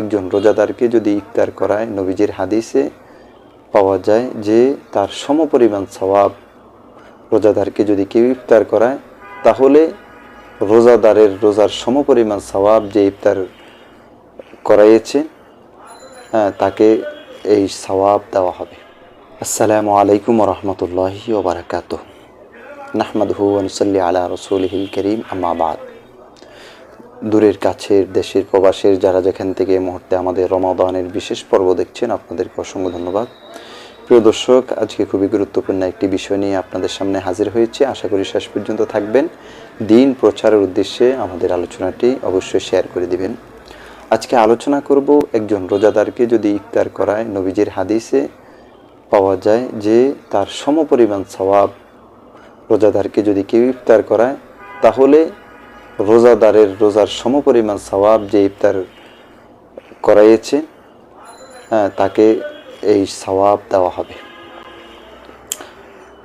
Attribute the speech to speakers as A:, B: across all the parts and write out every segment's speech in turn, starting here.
A: একজন রোজাদারকে যদি ইফতার করায়, নবীজির হাদিসে পাওয়া যায় যে তার সমপরিমাণ সওয়াব রোজাদারকে যদি কেউ ইফতার করায়, তাহলে রোজাদারের রোজার সমপরিমাণ সওয়াব যে ইফতার করাইয়েছে হ্যাঁ তাকে এই সওয়াব দেওয়া হবে। আসসালামু আলাইকুম রহমতুল্লাহি ওবরাকাত নাহমাদহু আনসাল্লি আলা রসুলহিল করিম আম্মাবাদ দূরের কাছের, দেশের প্রবাসের যারা যেখান থেকে মুহূর্তে আমাদের রমাদানের বিশেষ পর্ব দেখছেন, আপনাদেরকে অসংখ্য ধন্যবাদ। প্রিয় দর্শক, আজকে খুবই গুরুত্বপূর্ণ একটি বিষয় নিয়ে আপনাদের সামনে হাজির হয়েছে। আশা করি শেষ পর্যন্ত থাকবেন। দিন প্রচারের উদ্দেশ্যে আমাদের আলোচনাটি অবশ্যই শেয়ার করে দিবেন। আজকে আলোচনা করব একজন রোজাদারকে যদি ইফতার করায়, নবীজির হাদিসে পাওয়া যায় যে তার সমপরিমাণ সওয়াব রোজাদারকে যদি কেউ ইফতার করায়, তাহলে রোজাদারের রোজার সমপরিমাণ সওয়াব যে ইফতার করাইয়েছে হ্যাঁ তাকে এই সওয়াব দেওয়া হবে।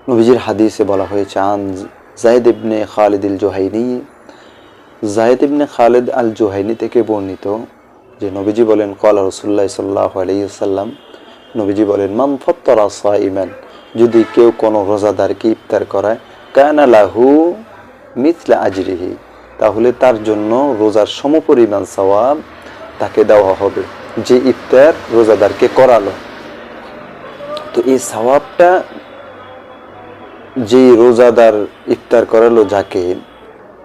A: নবীজির হাদিসে বলা হয়েছে, আন জায়দ ইবনে খালিদ আল জোহাইনি জায়দ ইবনে খালিদ আল জোহাইনি থেকে বর্ণিত যে নবীজি বলেন, কলা রসুল্লাহ সাল্লাহ আলাইসাল্লাম নবীজি বলেন, মান ফত্তরা সাইমান যদি কেউ কোনো রোজাদারকে ইফতার করায় কায়না লাহু মিথলা আজরিহি তাহলে তার জন্য রোজার সমপরিমাণ সওয়াব তাকে দেওয়া হবে, যে ইফতার রোজাদারকে করালো। তো এই সওয়াবটা যে রোজাদার ইফতার করালো যাকে,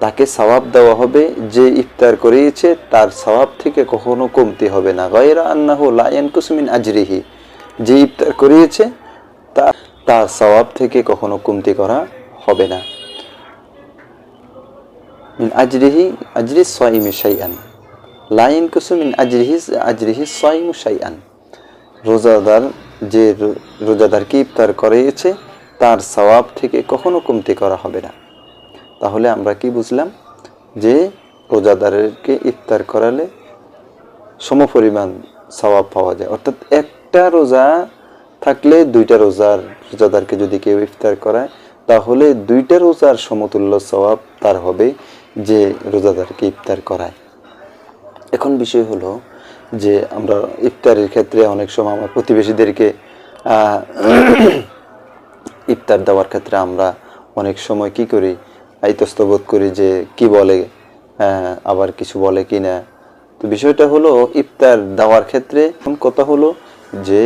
A: তাকে সওয়াব দেওয়া হবে, যে ইফতার করিয়েছে তার সওয়াব থেকে কখনো কমতি হবে না। গয়রা আন্নাহু লায়ন কুসমিন আজরিহি, যে ইফতার করিয়েছে তা, তার সওয়াব থেকে কখনো কমতি করা হবে না। মিন আজরিহি আজরি সাইমি শাইআন লাইন কুসুমিন আজরিহি আজরিহি সাইমু শাইআন রোজাদার যে রোজাদারকে ইফতার করেছে, তার সওয়াব থেকে কখনো কমতি করা হবে না। তাহলে আমরা কি বুঝলাম? যে রোজাদারকে ইফতার করালে সমপরিমাণ সওয়াব পাওয়া যায়। অর্থাৎ একটা রোজা থাকলে দুইটা রোজার রোজাদারকে যদি কেউ ইফতার করায়, তাহলে দুইটা রোজার সমতুল্য সওয়াব তার হবে যে রোজাদারকে ইফতার করায়। এখন বিষয় হলো যে আমরা ইফতারের ক্ষেত্রে অনেক সময় আমার প্রতিবেশীদেরকে ইফতার দেওয়ার ক্ষেত্রে আমরা অনেক সময় কি করি আইতস্ত বোধ করি যে কি বলে আবার কিছু বলে কি না তো বিষয়টা হলো ইফতার দেওয়ার ক্ষেত্রে কথা হলো যে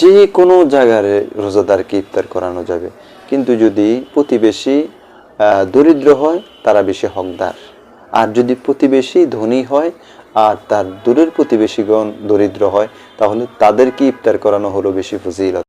A: যে কোনো জায়গায় রোজাদারকে ইফতার করানো যাবে। কিন্তু যদি প্রতিবেশী দরিদ্র হয় তারা বেশি হকদার। আর যদি প্রতিবেশী ধনী হয় আর তার দূরের প্রতিবেশীগণ দরিদ্র হয়, তাহলে তাদেরকে ইফতার করানো হলো বেশি ফজিলত।